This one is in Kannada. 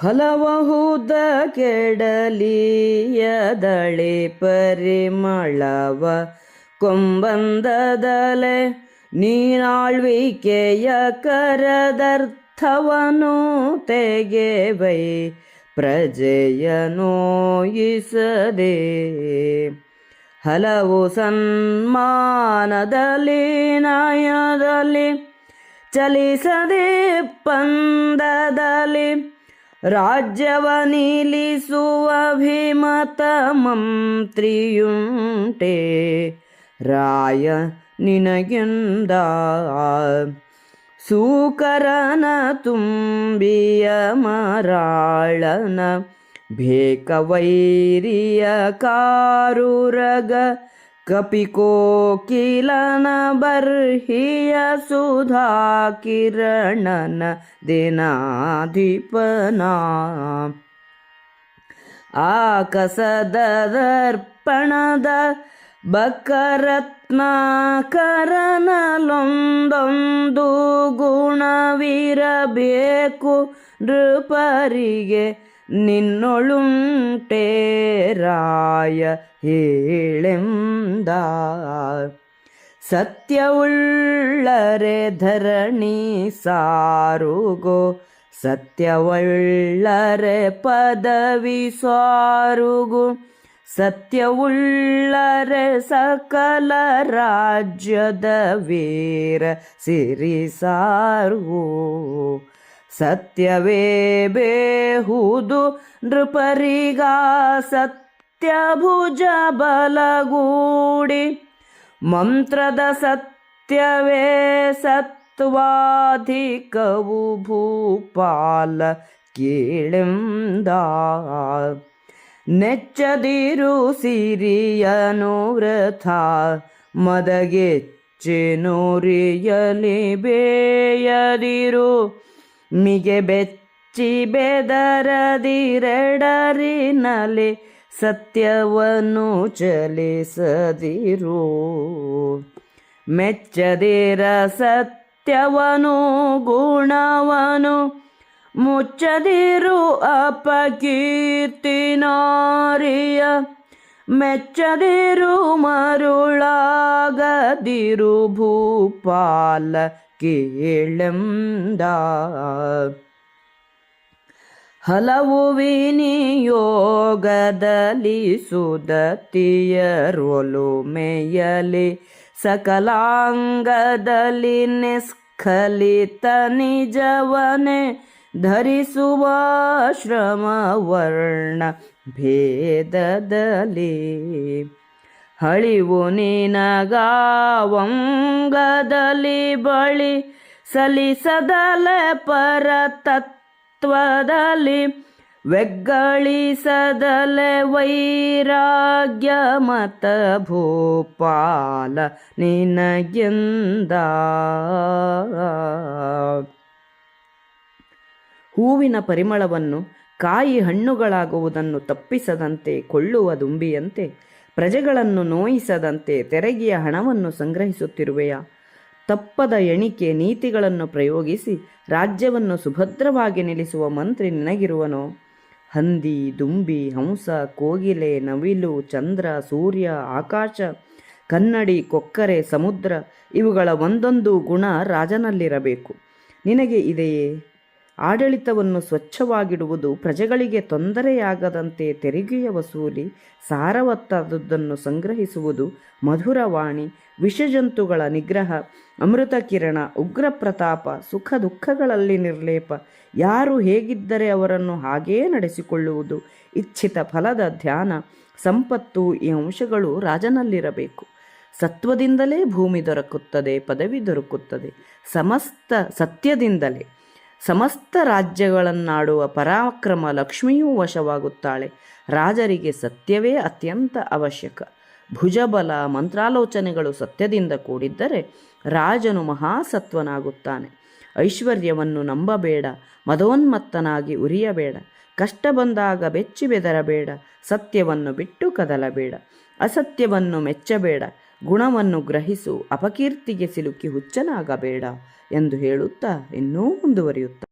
ಫಲವಹುದ ಕೆಡಲಿಯದಳೆ ಪರಿಮಳವ ಕೊಂಬಂದದಲೆ ನೀನಾಳ್ವಿಕೆಯ ಕರದರ್ಥವನು ತೆಗೆವೈ ಪ್ರಜೆಯ ನೋಯಿಸದೆ. ಹಲವು ಸನ್ಮಾನದಲ್ಲಿ ನಯದಲ್ಲಿ ಚಲಿಸದೆ ಪಂದದಲ್ಲಿ ರಾಜ್ಯವ ಮಂತ್ರಿಯುಂಟೆ. ರಾಯ ನಿನಗೆಂದ ಸೂಕರನ ತುಂಬಿಯ ಮರಾಳನ ಬೇಕವೈರಿಯ ಕಾರುರಗ ಕಪಿಕೋಕಿಲನ ಬರ್ಹಿಯ ಸುಧಾ ಕಿರಣನ ದಿನಾಧಿಪನ. ಆಕಸದ ದರ್ಪಣದ ಬಕರತ್ನಾಕರನಲೊಂದೊಂದು ಗುಣವಿರಬೇಕು ನೃಪರಿಗೆ. ನಿನ್ನೊಳುಂಟೆ ರಾಯ ಹೇಳೆಂದ. ಸತ್ಯವುಳ್ಳರೆ ಧರಣಿ ಸಾರುಗೋ, ಸತ್ಯವುಳ್ಳರೆ ಪದವಿ ಸಾರುಗು ಸತ್ಯವುಳ್ಳರೆ ಸಕಲ ರಾಜ್ಯದ ವೀರ ಸಿರಿ ಸಾರು ಸತ್ಯವೇ ಬೇಹುದು ನೃಪರಿಗ ಸತ್ಯಭುಜ ಬಲಗೂಡಿ. ಮಂತ್ರದ ಸತ್ಯವೇ ಸತ್ವಾಧಿಕವು ಭೂಪಾಲ ಕೇಳೆಂದ. ನೆಚ್ಚದಿರು ಸಿರಿಯನು ವ್ರಥ ಮದಗೆಚ್ಚೆ ನೋರಿಯಲಿ ಬೇಯದಿರು. ಮಿಗೆ ಬೆಚ್ಚಿ ಬೆದರದಿರೆಡರಿನಲೆ ಸತ್ಯವನ್ನು ಚಲಿಸದಿರು. ಮೆಚ್ಚದಿರ ಸತ್ಯವನು ಗುಣವನು ಮುಚ್ಚದಿರು ಅಪಕೀರ್ತಿನಾರಿಯ. ಮೆಚ್ಚದಿರು ಮರುಳಾಗದಿರು ಭೂಪಾಲ ಕೇಳೆಂದ. ಹಲವು ವಿನಿಯೋಗದಲ್ಲಿ ಸುದತಿಯರೊಲು ಮೇಯಲಿ ಸಕಲಾಂಗದಲ್ಲಿ ನಿಸ್ಖಲಿತ ನಿಜವನೆ ಧರಿಸುವ ಶ್ರಮ ವರ್ಣ ಭೇದದಲ್ಲಿ. ಹಳಿವು ನಿನಗಾವಂಗದಲ್ಲಿ ಬಳಿ ಸಲಿಸದಲೆ ಪರತತ್ವದಲ್ಲಿ ವೆಗ್ಗಳಿಸದಲೆ ವೈರಾಗ್ಯ ಮತ ಭೂಪಾಲ ನಿನಗೆಂದ. ಹೂವಿನ ಪರಿಮಳವನ್ನು ಕಾಯಿ ಹಣ್ಣುಗಳಾಗುವುದನ್ನು ತಪ್ಪಿಸದಂತೆ ಕೊಳ್ಳುವ ದುಂಬಿಯಂತೆ ಪ್ರಜೆಗಳನ್ನು ನೋಯಿಸದಂತೆ ತೆರಿಗೆಯ ಹಣವನ್ನು ಸಂಗ್ರಹಿಸುತ್ತಿರುವೆಯಾ. ತಪ್ಪದ ಎಣಿಕೆ ನೀತಿಗಳನ್ನು ಪ್ರಯೋಗಿಸಿ ರಾಜ್ಯವನ್ನು ಸುಭದ್ರವಾಗಿ ನಿಲ್ಲಿಸುವ ಮಂತ್ರಿ ನಿನಗಿರುವನೋ. ಹಂದಿ, ದುಂಬಿ, ಹಂಸ, ಕೋಗಿಲೆ, ನವಿಲು, ಚಂದ್ರ, ಸೂರ್ಯ, ಆಕಾಶ, ಕನ್ನಡಿ, ಕೊಕ್ಕರೆ, ಸಮುದ್ರ ಇವುಗಳ ಒಂದೊಂದು ಗುಣ ರಾಜನಲ್ಲಿರಬೇಕು. ನಿನಗೆ ಇದೆಯೇ? ಆಡಳಿತವನ್ನು ಸ್ವಚ್ಛವಾಗಿಡುವುದು ಪ್ರಜೆಗಳಿಗೆ ತೊಂದರೆಯಾಗದಂತೆ ತೆರಿಗೆಯ ವಸೂಲಿ, ಸಾರವತ್ತಾದದ್ದನ್ನು ಸಂಗ್ರಹಿಸುವುದು ಮಧುರವಾಣಿ ವಿಷಜಂತುಗಳ ನಿಗ್ರಹ, ಅಮೃತ ಕಿರಣ, ಉಗ್ರ ಪ್ರತಾಪ, ಸುಖ ದುಃಖಗಳಲ್ಲಿ ನಿರ್ಲೇಪ, ಯಾರು ಹೇಗಿದ್ದರೆ ಅವರನ್ನು ಹಾಗೇ ನಡೆಸಿಕೊಳ್ಳುವುದು, ಇಚ್ಛಿತ ಫಲದ ಧ್ಯಾನ, ಸಂಪತ್ತು ಈ ಅಂಶಗಳು ರಾಜನಲ್ಲಿರಬೇಕು. ಸತ್ವದಿಂದಲೇ ಭೂಮಿ ದೊರಕುತ್ತದೆ, ಪದವಿ ದೊರಕುತ್ತದೆ, ಸಮಸ್ತ ಸತ್ಯದಿಂದಲೇ. ಸಮಸ್ತ ರಾಜ್ಯಗಳನ್ನಾಡುವ ಪರಾಕ್ರಮ ಲಕ್ಷ್ಮಿಯೂ ವಶವಾಗುತ್ತಾಳೆ. ರಾಜರಿಗೆ ಸತ್ಯವೇ ಅತ್ಯಂತ ಅವಶ್ಯಕ. ಭುಜಬಲ ಮಂತ್ರಾಲೋಚನೆಗಳು ಸತ್ಯದಿಂದ ಕೂಡಿದ್ದರೆ ರಾಜನು ಮಹಾಸತ್ವನಾಗುತ್ತಾನೆ. ಐಶ್ವರ್ಯವನ್ನು ನಂಬಬೇಡ, ಮದೋನ್ಮತ್ತನಾಗಿ ಉರಿಯಬೇಡ, ಕಷ್ಟ ಬಂದಾಗ ಬೆಚ್ಚಿ ಬೆದರಬೇಡ, ಸತ್ಯವನ್ನು ಬಿಟ್ಟು ಕದಲಬೇಡ, ಅಸತ್ಯವನ್ನು ಮೆಚ್ಚಬೇಡ ಗುಣವನ್ನು ಗ್ರಹಿಸು ಅಪಕೀರ್ತಿಗೆ ಸಿಲುಕಿ ಹುಚ್ಚನಾಗಬೇಡ ಎಂದು ಹೇಳುತ್ತಾ ಇನ್ನೂ ಮುಂದುವರಿಯುತ್ತಾ?